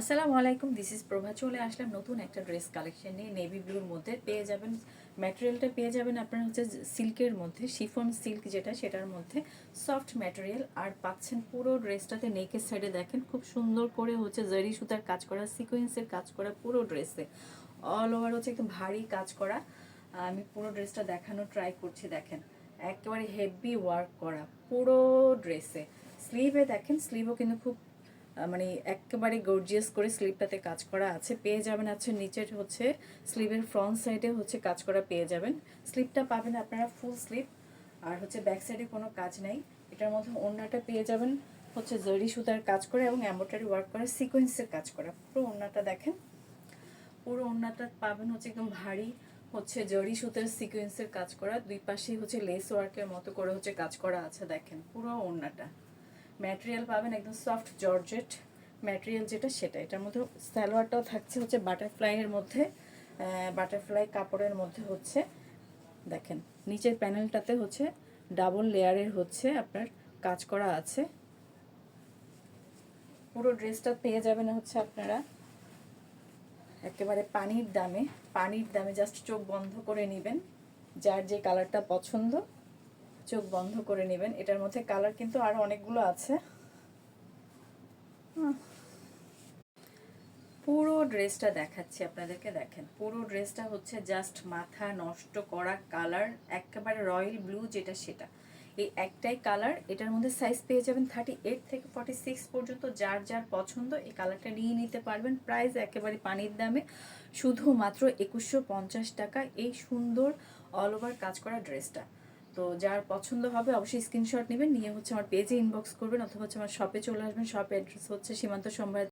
আসসালামু আলাইকুম this is প্রভা। চলে আসলাম নতুন একটা ড্রেস কালেকশন নিয়ে। নেভি ব্লুর মধ্যে পেয়ে যাবেন ম্যাটেরিয়ালটা পেয়ে যাবেন আপনার হচ্ছে সিল্কের মধ্যে শিফন সিল্ক যেটা, সেটার মধ্যে সফট ম্যাটেরিয়াল আর পাচ্ছেন পুরো ড্রেসটাতে নেকের সাইডে দেখেন, খুব সুন্দর করে হচ্ছে জরি সুতার কাজ করা সিকোয়েন্সের কাজ করা পুরো ড্রেসে অল ওভার হচ্ছে একদম ভারী কাজ করা। আমি পুরো ড্রেসটা দেখানো ট্রাই করছি, দেখেন। একেবারে হেভি ওয়ার্ক করা পুরো ড্রেসে স্লিভে দেখেন স্লিভও কিন্তু খুব মানে একেবারে গর্জিয়াস করে স্লিভটাতে কাজ করা আছে, পেয়ে যাবেন আছে নিচের হচ্ছে স্লিভের ফ্রন্ট সাইডে হচ্ছে কাজ করা পেয়ে যাবেন। স্লিভটা পাবেন আপনারা ফুল স্লিভ আর হচ্ছে ব্যাক সাইডে কোনো কাজ নাই। এটার মধ্যে ওড়নাটা পেয়ে যাবেন হচ্ছে জরি সুতার কাজ করে এবং এম্বোটারি ওয়ার্ক করে সিকোয়েন্সের কাজ করা। পুরো ওড়নাটা দেখেন। পুরো ওড়নাটা পাবেন হচ্ছে একদম ভারী হচ্ছে জরি সুতার সিকোয়েন্সের কাজ করা। দুই পাশেই হচ্ছে লেস ওয়ার্কের মতো করে হচ্ছে কাজ করা আছে, দেখেন। পুরো ওড়নাটা। ম্যাটেরিয়াল পাবেন একদম সফট জর্জেট ম্যাটেরিয়াল যেটা সেটা। এটার মধ্যে সালোয়ারটাও থাকছে হচ্ছে বাটারফ্লাইয়ের মধ্যে বাটারফ্লাই কাপড়ের মধ্যে হচ্ছে। দেখেন, নিচের প্যানেলটাতে হচ্ছে ডাবল লেয়ারের হচ্ছে আপনার কাজ করা আছে। পুরো ড্রেসটা পেয়ে যাবেন হচ্ছে আপনারা। একেবারে পানির দামে পানির দামে জাস্ট চোখ বন্ধ করে নেবেন। যার যে কালারটা পছন্দ চোখ বন্ধ করে নেবেন। এটার মধ্যে কালার কিন্তু আরও অনেকগুলো আছে। পুরো ড্রেসটা দেখাচ্ছি আপনাদেরকে, দেখেন। পুরো ড্রেসটা হচ্ছে জাস্ট মাথা নষ্ট করা কালার, একেবারে রয়্যাল ব্লু যেটা সেটা। এই একটাই কালার, এটার মধ্যে সাইজ পেয়ে যাবেন থার্টি এইট থেকে ফর্টি সিক্স পর্যন্ত, যার যার পছন্দ, এই কালারটা নিয়ে নিতে পারবেন। প্রাইস একেবারে পানির দামে, শুধুমাত্র একুশশো পঞ্চাশ টাকা, এই সুন্দর অল ওভার কাজ করা ড্রেসটা। তো যার পছন্দ হবে অবশ্যই স্ক্রিনশট নেবেন, নিয়ে হচ্ছে আমার পেজে ইনবক্স করবেন, অথবা হচ্ছে আমার শপে চলে আসবেন শপ অ্যাড্রেস হচ্ছে সীমান্ত সম্ভার